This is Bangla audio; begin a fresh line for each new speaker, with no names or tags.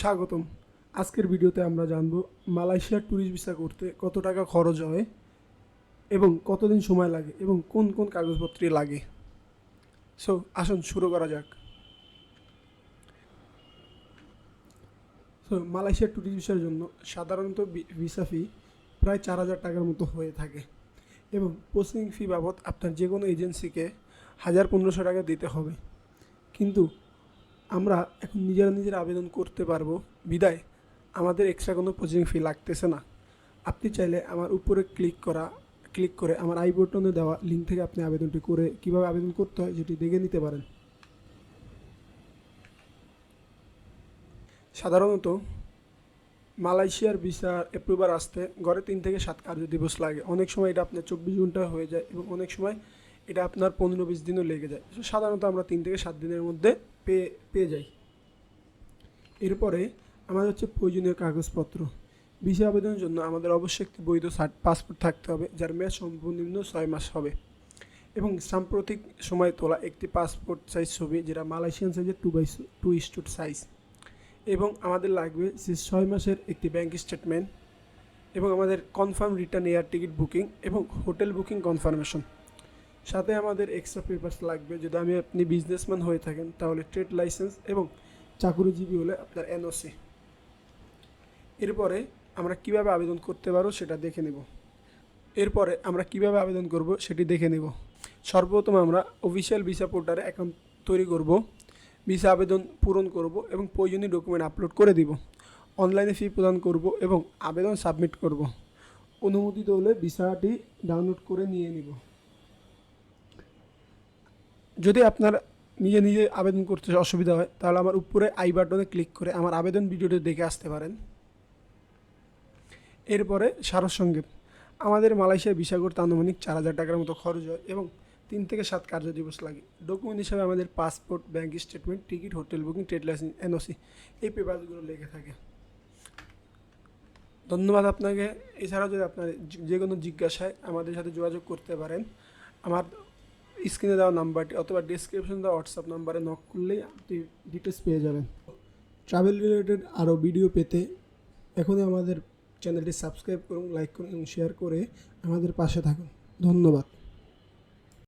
স্বাগতম। আজকের ভিডিওতে আমরা জানব মালয়েশিয়ার ট্যুরিস্ট ভিসা করতে কত টাকা খরচ হয় এবং কতদিন সময় লাগে এবং কোন কোন কাগজপত্র লাগে। সো আসুন শুরু করা যাক। সো মালয়েশিয়ার ট্যুরিস্ট ভিসার জন্য সাধারণত ভিসা ফি প্রায় চার হাজার টাকার মতো হয়ে থাকে এবং প্রসেসিং ফি বাবদ আপনার যে কোনো এজেন্সিকে হাজার পনেরোশো টাকা দিতে হবে। কিন্তু আমরা এখন নিজেরা নিজেরা আবেদন করতে পারব। বিদায়। আমাদের এক্সট্রা কোনো প্রসেসিং ফি লাগতেছে না। আপনি চাইলে আমার উপরে ক্লিক করা ক্লিক করে আমার আই বটনে দেওয়া লিঙ্ক থেকে আপনি আবেদনটি করে কীভাবে আবেদন করতে হয় সেটি দেখে নিতে পারেন। সাধারণত মালয়েশিয়ার ভিসা অ্যাপ্রুভার আসতে গড়ে তিন থেকে সাত কার্য দিবস লাগে। অনেক সময় এটা আপনার চব্বিশ ঘণ্টা হয়ে যায় এবং অনেক সময় এটা আপনার পনেরো বিশ দিনও লেগে যায়। সাধারণত আমরা তিন থেকে সাত দিনের মধ্যে পেয়ে পেয়ে যাই। এরপরে আমাদের হচ্ছে প্রয়োজনীয় কাগজপত্র। ভিসা আবেদনের জন্য আমাদের অবশ্যই একটি বৈধ পাসপোর্ট থাকতে হবে, যার মেয়াদ সর্বনিম্ন ছয় মাস হবে। এবং সাম্প্রতিক সময়ে তোলা একটি পাসপোর্ট সাইজ ছবি, যেটা মালয়েশিয়ান সাইজের two by two is two size এবং আমাদের লাগবে যে ছয় মাসের একটি ব্যাঙ্ক স্টেটমেন্ট এবং আমাদের confirm return air ticket booking এবং হোটেল বুকিং কনফার্মেশন সাথে আমাদের এক্সট্রা পেপার্স লাগবে। যদি আমি আপনি বিজনেসম্যান হয়ে থাকেন, তাহলে ট্রেড লাইসেন্স এবং চাকুরিজীবী হলে আপনার এনওসি এরপরে আমরা কীভাবে আবেদন করতে পারব সেটা দেখে নেব। এরপরে আমরা কীভাবে আবেদন করব সেটি দেখে নেব। সর্বপ্রথম আমরা অফিসিয়াল ভিসা পোর্টালে অ্যাকাউন্ট তৈরি করব ভিসা আবেদন পূরণ করব এবং প্রয়োজনীয় ডকুমেন্ট আপলোড করে দিব। অনলাইনে ফি প্রদান করব এবং আবেদন সাবমিট করব। অনুমোদিত হলে ভিসাটি ডাউনলোড করে নিয়ে নিব। যদি আপনার নিজে নিজে আবেদন করতে অসুবিধা হয়, তাহলে আমার উপরে আই বাটনে ক্লিক করে আমার আবেদন ভিডিওটি দেখে আসতে পারেন। এরপরে সারসংক্ষেপ। আমাদের মালয়েশিয়া ভিসা করতে আনুমানিক চার হাজার টাকার মতো খরচ হয় এবং তিন থেকে সাত কার্য দিবস লাগে। ডকুমেন্ট হিসাবে আমাদের passport bank statement ticket hotel booking trade licence NOC এই পেপারগুলো লেগে থাকে। ধন্যবাদ আপনাকে। এছাড়াও যদি আপনার যে- যে কোনো জিজ্ঞাসায় আমাদের সাথে যোগাযোগ করতে পারেন, আমার স্ক্রিনে দেওয়া নাম্বারটি অথবা ডিসক্রিপশন দেওয়া হোয়াটসঅ্যাপ নাম্বারে নক করলেই আপনি ডিটেলস পেয়ে যাবেন। ট্রাভেল রিলেটেড আরও ভিডিও পেতে এখনই আমাদের চ্যানেলটি সাবস্ক্রাইব করুন লাইক করুন এবং শেয়ার করে আমাদের পাশে থাকুন। ধন্যবাদ।